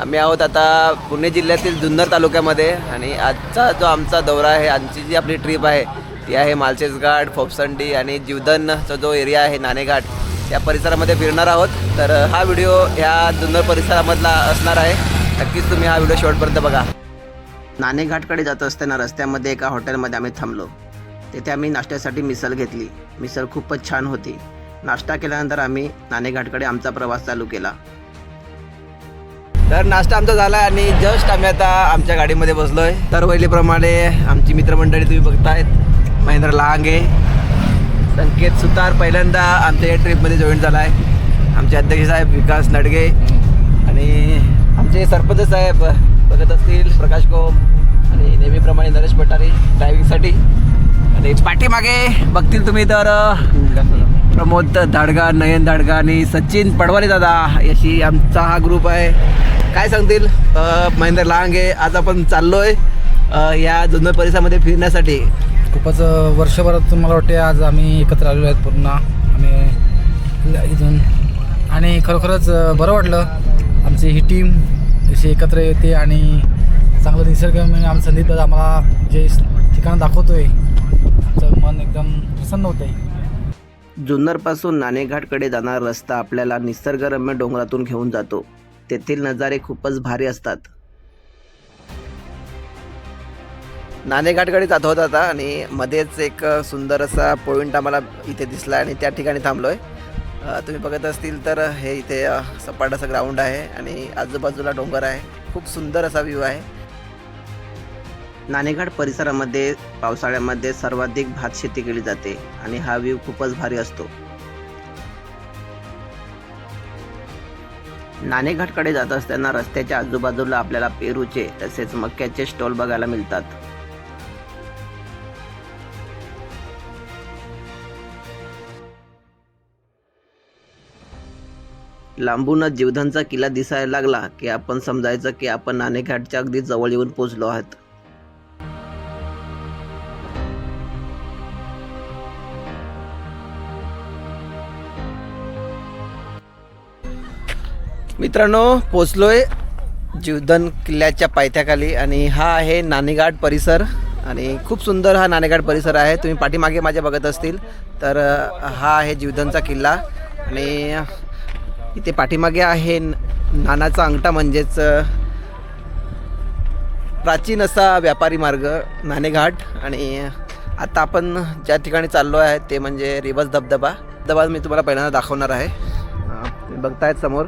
आम्ही आहोत आता पुणे जिल्ह्यातील जुन्नर तालुक्यामध्ये आणि आजचा जो आमचा दौरा आहे आमची जी आपली ट्रिप आहे ती आहे मालचेस घाट फोपसंडी आणि जीवदनचा जो एरिया आहे नाणेघाट या परिसरामध्ये फिरणार आहोत. तर हा व्हिडिओ ह्या जुन्नर परिसरामधला असणार आहे. नक्कीच तुम्ही हा व्हिडिओ शेवटपर्यंत बघा. नाणेघाटकडे जात असताना रस्त्यामध्ये एका हॉटेलमध्ये आम्ही थांबलो. तेथे आम्ही नाश्त्यासाठी मिसळ घेतली. मिसळ खूपच छान होती. नाश्ता केल्यानंतर आम्ही नाणेघाटकडे आमचा प्रवास चालू केला. तर नाश्ता आमचा झाला आणि जस्ट आम्ही आता आमच्या गाडीमध्ये बसलो आहे तर पहिलीप्रमाणे आमची मित्रमंडळी तुम्ही बघतायत. महेंद्र लहांगे संकेत सुतार पहिल्यांदा आमच्या या ट्रिपमध्ये जॉईन झाला आहे आमचे अध्यक्ष साहेब विकास नडगे आणि आमचे सरपंच साहेब बघत असतील प्रकाश कोम आणि नेहमीप्रमाणे नरेश भटारी ड्रायव्हिंगसाठी आणि पाठीमागे बघतील तुम्ही तर प्रमोद धाडगा नयन धाडगा आणि सचिन पडवाले दादा याशी आमचा हा ग्रुप आहे. काय सांगतील? महेंद्र लांगे आज आपण चाललोय आहे या जुन्नर परिसरामध्ये फिरण्यासाठी. खूपच वर्षभरात वर्षभरातून मला वाटते आज आम्ही एकत्र आलेलो आहेत पूर्ण. आम्ही इथून. आणि खरोखरच बरं वाटलं. आमची ही टीम अशी एकत्र येते आणि चांगलं निसर्ग म्हणजे आमचं संदीप दादा आम्हाला जे ठिकाण ठिकाण दाखवतोय आमचं मन एकदम प्रसन्न होतं आहे जुन्नरपासून नाणेघाटकडे जाणारा रस्ता आपल्याला निसर्गरम्य डोंगरातून घेऊन जातो. तेथील नजारे खूपच भारी असतात. नाणेघाटकडे जात होत आता आणि मध्येच एक सुंदर असा पॉईंट आम्हाला इथे दिसला आणि त्या ठिकाणी थांबलोय. आहे तुम्ही बघत असतील तर हे इथे सपाट असं ग्राउंड आहे आणि आजूबाजूला डोंगर आहे. खूप सुंदर असा व्ह्यू आहे. नाणेघाट परिसरामध्ये पावसाळ्यामध्ये सर्वाधिक भात शेती केली जाते आणि हा व्ह्यू खूपच भारी असतो. नाणेघाटकडे जात असताना रस्त्याच्या आजूबाजूला आपल्याला पेरूचे तसेच मक्याचे स्टॉल बघायला मिळतात. लांबूनच जीवधनचा किल्ला दिसायला लागला की आपण समजायचं की आपण नाणेघाटच्या अगदी जवळ येऊन पोचलो आहात. मित्रांनो पोचलोय जीवधन किल्ल्याच्या पायथ्याखाली आणि हा आहे नाणेघाट परिसर आणि खूप सुंदर हा नाणेघाट परिसर आहे. तुम्ही पाठीमागे माझ्या बघत असतील तर हा आहे जीवधनचा किल्ला आणि इथे पाठीमागे आहे नानाचा अंगठा म्हणजेच प्राचीन असा व्यापारी मार्ग नाणेघाट आणि आता आपण ज्या ठिकाणी चाललो आहे ते म्हणजे रिवर्स धबधबा. धबधबा मी तुम्हाला पहिल्यांदा दाखवणार आहे. तुम्ही बघतायत समोर.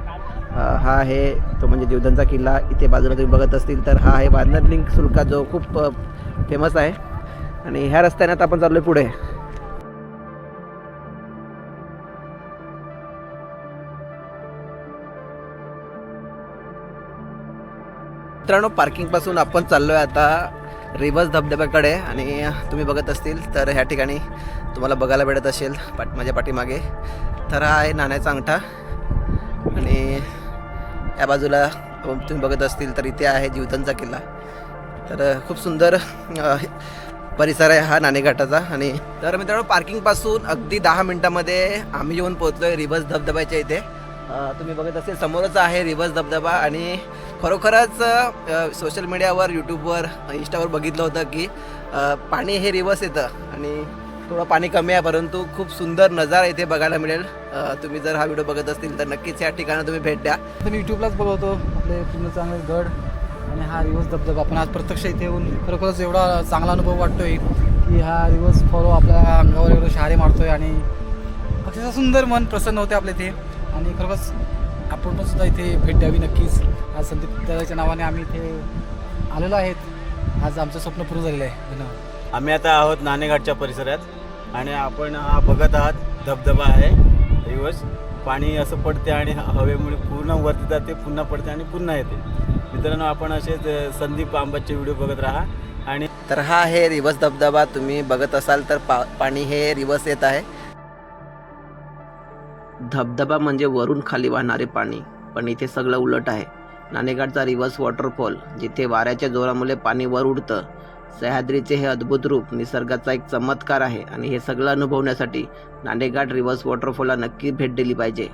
हा आहे तो म्हणजे जीवधनचा किल्ला. इथे बाजूला तुम्ही बघत असतील तर हा आहे वानर लिंक सुलका जो खूप फेमस आहे. आणि ह्या रस्त्याने आता आपण चाललो आहे पुढे. मित्रांनो पार्किंगपासून आपण चाललो आहे आता रिवर्स धबधब्याकडे. आणि तुम्ही बघत असतील तर ह्या ठिकाणी तुम्हाला बघायला भेटत असेल पाट माझ्या पाठीमागे. तर हा आहे नाण्याचा अंगठा. आणि या बाजूला तुम्ही बघत असतील तर इथे आहे जीवतांचा किल्ला. तर खूप सुंदर परिसर आहे हा नाणेघाटाचा आणि तर मित्रांनो पार्किंगपासून अगदी दहा मिनटामध्ये आम्ही येऊन पोहोचलो आहे रिव्हर्स धबधब्याच्या इथे. तुम्ही बघत असेल समोरच आहे रिवर्स धबधबा आणि खरोखरच सोशल मीडियावर यूट्यूबवर इंस्टावर बघितलं होतं की पाणी हे रिव्हर्स येतं आणि थोडं पाणी कमी आहे परंतु खूप सुंदर नजारा इथे बघायला मिळेल. तुम्ही जर हा व्हिडिओ बघत असतील तर नक्कीच या ठिकाणी तुम्ही भेट द्या. तर मी यूट्यूबलाच बघवतो आपले पूर्ण चांगले गड आणि हा रिवर्स धबधबा. आपण आज प्रत्यक्ष इथे येऊन खरोखरच एवढा चांगला अनुभव वाटतोय की हा रिवर्स फॉलो आपल्या अंगावर एवढं शहारे मारतोय आणि अक्षरशः सुंदर मन प्रसन्न होते आपल्या इथे. आणि खरोखरच आपण पण सुद्धा इथे भेट द्यावी नक्कीच. आज संदीप दादाच्या नावाने आम्ही इथे आलेलो आहेत. आज आमचं स्वप्न पूर्ण झालेलं आहे. धन्यवाद. आम्ही आता आहोत नाणेघाटच्या परिसरात. आणि आपण हा बघत आहात धबधबा आहे. दिवस पाणी असं पडते आणि हवेमुळे पूर्ण वरती जाते पुन्हा पडते आणि पुन्हा येते. मित्रांनो आपण असेच संदीप आंबाचे व्हिडिओ बघत राहा. आणि तर हा आहे रिवर्स धबधबा. तुम्ही बघत असाल तर पा पाणी हे रिवर्स येत आहे. धबधबा म्हणजे वरून खाली वाहणारे पाणी पण इथे सगळं उलट आहे. नाणेघाटचा रिव्हर्स वॉटरफॉल जिथे वाऱ्याच्या जोरामुळे पाणी वर उडतं. सह्याद्रीचे हे अद्भुत रूप निसर्गाचा एक चमत्कार आहे आणि हे सगळं अनुभवण्यासाठी नाणेघाट रिव्हर्स वॉटरफॉलला नक्की भेट दिली पाहिजे.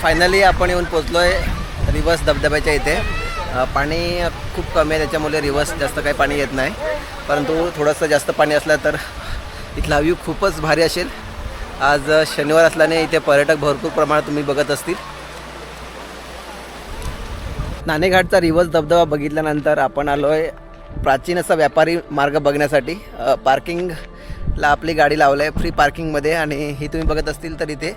फायनली आपण येऊन पोचलोय रिव्हर्स धबधब्याच्या इथे. पाणी खूप कमी आहे त्याच्यामुळे रिव्हर्स जास्त काही पाणी येत नाही. परंतु थोडंसं जास्त पाणी असलं तर इथला व्ह्यू खूपच भारी असेल. आज शनिवार असल्याने इथे पर्यटक भरपूर प्रमाणात तुम्ही बघत असतील. नाणेघाटचा रिवर्स धबधबा बघितल्यानंतर आपण आलो आहे प्राचीन असा व्यापारी मार्ग बघण्यासाठी. पार्किंगला आपली गाडी लावलं आहे फ्री पार्किंगमध्ये आणि ही तुम्ही बघत असतील तर इथे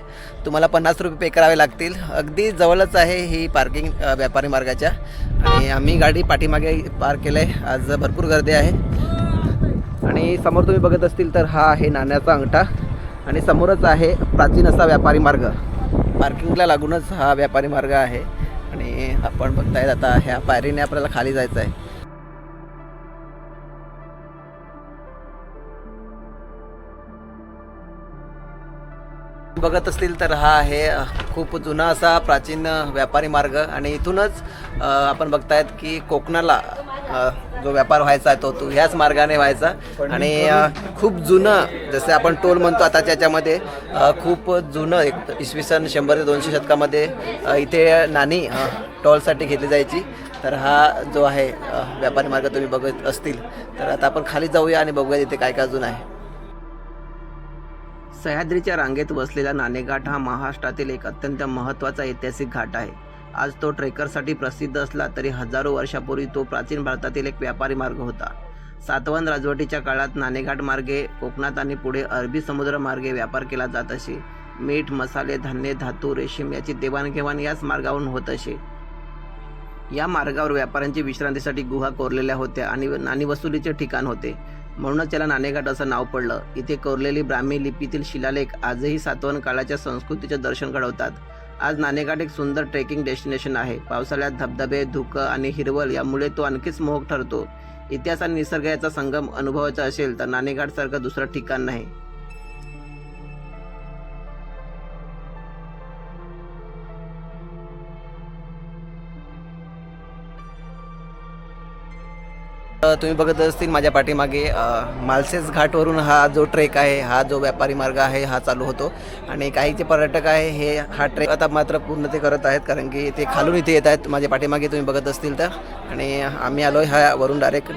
तुम्हाला पन्नास रुपये पे करावे लागतील. अगदी जवळच आहे ही पार्किंग व्यापारी मार्गाच्या. आणि आम्ही गाडी पाठीमागे पार्क केलं आहे आज भरपूर गर्दी आहे. आणि समोर तुम्ही बघत असतील तर हा आहे नाण्याचा अंगठा. आणि समोरच आहे प्राचीन असा व्यापारी मार्ग. पार्किंगला लागूनच हा व्यापारी मार्ग आहे. आणि आपण बघतायत आता ह्या पायरीने आपल्याला खाली जायचं आहे. बघत असतील तर हा आहे खूप जुना असा प्राचीन व्यापारी मार्ग. आणि इथूनच आपण बघतायत की कोकणाला जो व्यापार व्हायचा आहे तो तो ह्याच मार्गाने व्हायचा. आणि खूप जुनं जसे आपण टोल म्हणतो आता त्याच्यामध्ये खूप जुनं एक इसवी सन शंभर ते दोनशे शतकामध्ये इथे नाणी टोलसाठी घेतली जायची. तर हा जो आहे व्यापारी मार्ग तुम्ही बघत असतील. तर आता आपण खाली जाऊया आणि बघूया इथे काय काय अजून आहे. सह्याद्रीच्या रांगेत वसलेला नाणेघाट हा महाराष्ट्रातील एक अत्यंत महत्त्वाचा ऐतिहासिक घाट आहे. आज तो ट्रेकरसाठी प्रसिद्ध असला तरी हजारो वर्षापूर्वी तो प्राचीन भारतातील एक व्यापारी मार्ग होता. सातवन राजवटीच्या काळात नाणेघाट मार्गे कोकणात आणि पुढे अरबी समुद्र मार्गे व्यापार केला जात असे. मीठ मसाले धान्य धातू रेशीम याची देवाणघेवाण याच मार्गावरून होत असे. या मार्गावर व्यापाऱ्यांची विश्रांतीसाठी गुहा कोरलेल्या होत्या आणि नाणी वसुलीचे ठिकाण होते. म्हणूनच त्याला नाणेघाट असं नाव पडलं. इथे कोरलेली ब्राह्मी लिपीतील शिलालेख आजही सातवन काळाच्या संस्कृतीचे दर्शन घडवतात. आज नाणेघाट एक सुंदर ट्रेकिंग डेस्टिनेशन आहे. पावसाळ्यात धबधबे धुकं आणि हिरवळ यामुळे तो आणखीच मोहक ठरतो. इतिहास आणि निसर्ग याचा संगम अनुभवायचा असेल तर नाणेघाटसारखं दुसरं ठिकाण नाही. तुम्ही बघत असतील माझ्या पाठीमागे मालसेस घाटवरून हा जो ट्रेक आहे हा जो व्यापारी मार्ग आहे हा चालू होतो. आणि काही जे पर्यटक आहे हे हा ट्रेक आता मात्र पूर्ण ते करत आहेत कारण की ते खालून इथे येत आहेत. माझ्या पाठीमागे तुम्ही बघत असतील तर. आणि आम्ही आलो आहे ह्या वरून डायरेक्ट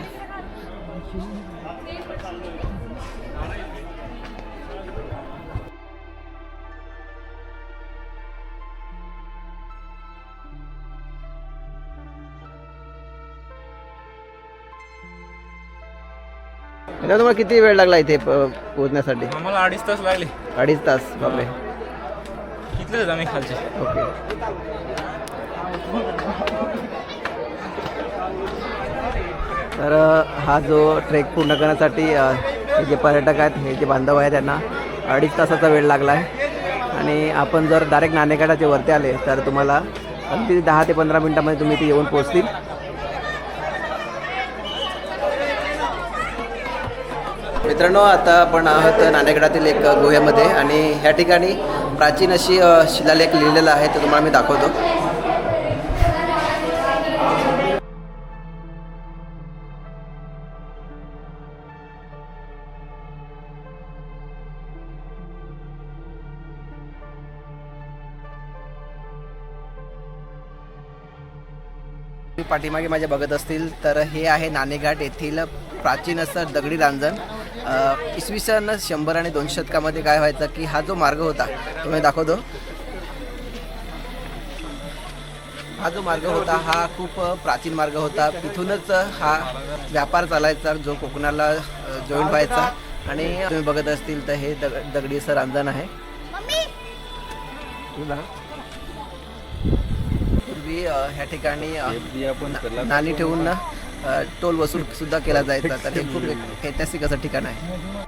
आता तुम्हाला किती वेळ लागला इथे प- पोहोचण्यासाठी? आम्हाला अडीच तास लागले. अडीच तास बापरे. इथलेच आम्ही खालचे. ओके. तर अ, हा जो ट्रेक पूर्ण करण्यासाठी अ, हे जे पर्यटक आहेत हे जे बांधव आहेत त्यांना अडीच तासाचा वेळ लागला आहे आणि आपण जर डायरेक्ट नाणेघाटाचे वरती आले तर तुम्हाला अगदी दहा ते पंधरा मिनटामध्ये तुम्ही इथे येऊन पोहोचतील. मित्रांनो आता आपण आहोत नाणेगडातील एक गुहेमध्ये आणि ह्या ठिकाणी प्राचीन अशी शिलालेख लिहिलेला आहे ते तुम्हाला मी दाखवतो. पाठीमागे माझ्या बघत असतील तर हे आहे नाणेघाट येथील प्राचीन असं दगडी रांजण. इसवी सन शंभर आणि दोनशे शतकामध्ये काय व्हायचं की हा जो मार्ग होता तो मी दाखवतो. हा जो मार्ग होता हा खूप प्राचीन मार्ग होता. इथूनच हा व्यापार चालायचा जो कोकणाला जॉईन व्हायचा. आणि तुम्ही बघत असतील तर हे दग दगडी असं रांजण आहे हे. पूर्वी ह्या ठिकाणी नाणी ठेवून ना टोल वसूल सुद्धा केला जायचा. तर हे खूप ऐतिहासिक असं ठिकाण आहे.